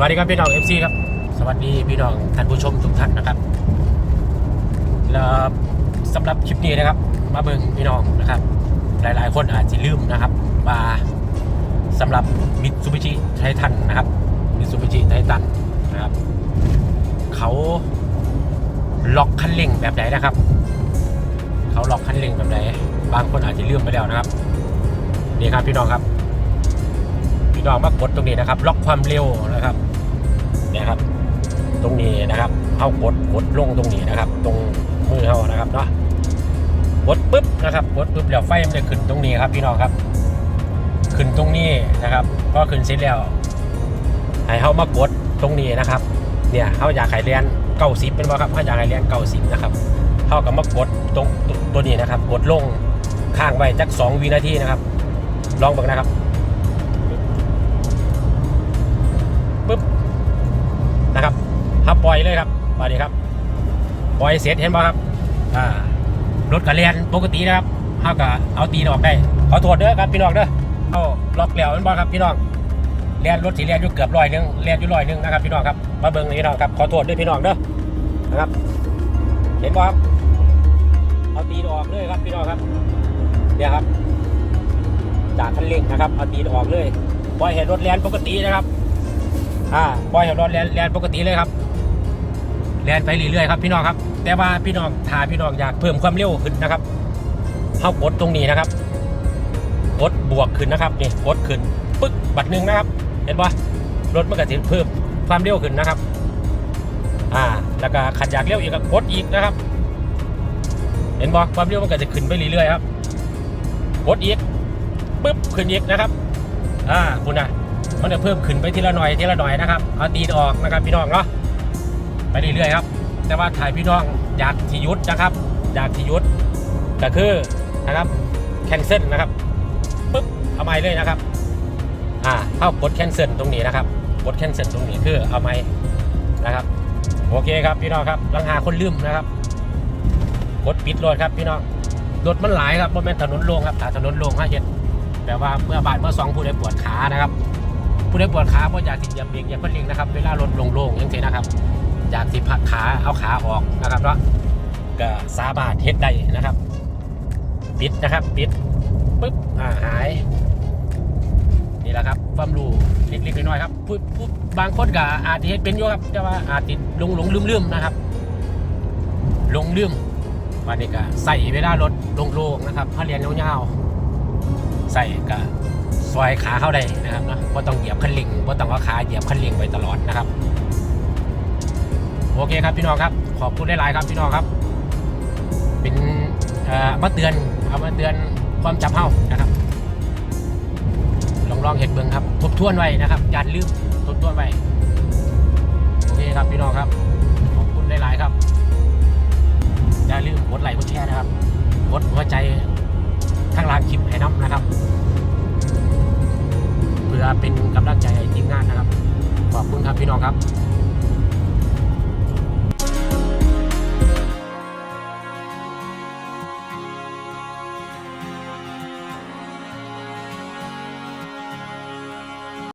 สวัสดีครับพี่น้องเอฟซีครับ สวัสดีพี่น้องท่านผู้ชมทุกท่านนะครับแล้วสำหรับคลิปนี้นะครับ มาเบิ่งพี่น้องนะครับ หลายๆ คนอาจจะลืมนะครับว่าสำหรับมิตซูบิชิไททันนะครับมิตซูบิชิไททันนะครับ เขาล็อกคันเร่งแบบไหนนะครับ เขาล็อกคันเร่งแบบไหนบางคนอาจจะลืมไปแล้วนะครับนี่ครับพี่น้องครับ พี่น้องมากดตรงนี้นะครับ ล็อกความเร็วนะครับเนี่ยครับ ตรงนี้นะครับเข้ากดกดลงตรงนี้นะครับ ตรงมือเขานะครับเนาะกดปุ๊บนะครับกดปุ๊บแล้วไฟมันจะขึ้นตรงนี้ครับ พี่น้องครับ ขึ้นตรงนี้นะครับ ก็ขึ้นเสร็จแล้วให้เขามากดตรงนี้นะครับ เนี่ยเขาอยากไขเรียนเก้าสิบเป็นว่าครับเขาอยากไขเรียนเก้าสิบนะครับเขาก็มากดตรงตัวนี้นะครับ กดลงข้างไว้จักสองวินาทีนะครับ ลองบิ่งนะครับ อยเลยครับมาดีครับปล่อยเสร็จเห็นป่ะครับอ่ารถกระเรียนปกตินะครับเขาก็เอาตีนออกได้ขอโทษเด้อครับพี่น้องเด้อเอาล็อกแล้วเห็นป่ะครับพี่น้องเรียนรถสีเรียนอยู่เกือบร้อยหนึงเรียนอยู่ร้อยหนึงนะครับพี่น้องครับมาเบิ่งนี่พี่น้องครับขอโทษด้วยพี่น้องเด้อนะครับเห็นป่ะครับเอาตีนออกเลยครับพี่น้องครับเนี่ยครับ จากคันเร่งนะครับเอาตีนออกเลยปล่อยเห็นรถเรียนปกตินะครับอ่าปล่อยให้รถแลนแลนปกติเลยครับ แลนไปเรื่อยๆครับพี่น้องครับ แต่ว่าพี่น้องถ้าพี่น้องอยากเพิ่มความเร็วขึ้นนะครับเข้ากดตรงนี้นะครับกดบวกขึ้นนะครับนี่กดขึ้นปึ๊กบัตรหนึ่งนะครับ เห็นปะรถมันก็จะเพิ่มความเร็วขึ้นนะครับ อ่า แล้วก็ขัดอยากเร็วอีกก็กดอีกนะครับ เห็นปะความเร็วมันก็จะขึ้นไปเรื่อยๆครับกดอีกปึ๊บขึ้นอีกนะครับ อ่าคุณนะมันจะเพิ่มขึ้นไปทีละหน่อยทีละหน่อยนะครับเอาตีนออกนะครับพี่น้องเนาะ ไปเรื่อยๆครับ แต่ว่าถ่ายพี่น้องอยากทียุดนะครับ อยากทียุดก็คือนะครับแคนเซิลนะครับปุ๊บเอาไม้เลยนะครับอ่าเข้ากดแคนเซิลตรงนี้นะครับกดแคนเซิลตรงนี้คือเอาไม้นะครับโอเคครับพี่น้องครับลังหาคนลืมนะครับกดปิดรถครับพี่น้องรถมันหลายครับบนแม่นถนนโล่งครับถ้าถนนโล่งฮะเห็นแปลว่าเมื่อบาดเมื่อสองผู้ใดปวดขานะครับผู้ใดปวดขาเพราะอยากติดยียบเบรกเหยียบคันเร่งนะครับเวลารถลงโล่งย่างเช่นนะครับ อยากสิพักขาเอาขาออกนะครับเนาะก็สามารถเฮ็ดได้นะครับ ปิดนะครับ ปิดปุ๊บอ่าหาย นี่แหละครับความรู้เล็กๆน้อยๆครับผู้ผู้บางคนก็อาจจะเฮ็ดเป็นอยู่ครับ แต่ว่าอาจติดลงหลงลืมลืมๆนะครับลงลืมวันนี้ก็ใส่เวลารถโลงๆนะครับถ้าเรียนยาวๆใส่ก็ซอยขาเข้าได้นะครับนะว่าต้องเหยียบคันเร่งว่าต้องเอาขาเหยียบคันเร่งไปตลอดนะครับ โอเคครับพี่น้องครับ ขอบคุณหลายๆครับพี่น้องครับ เป็นเอ่อมาเตือนเอามาเตือนความจำเฮานะครับลองลองเห็ดเบิงครับทบทวนไว้นะครับอย่าลืมทบทวนไว้โอเคครับพี่น้องครับ ขอบคุณหลายๆครับอย่าลืมกดไลค์กดแชร์นะครับกดหัวใจข้างล่างคลิปให้น้ำนะครับเพื่อเป็นกำลังใจให้ทีมงานนะครับ ขอบคุณครับพี่น้องครับ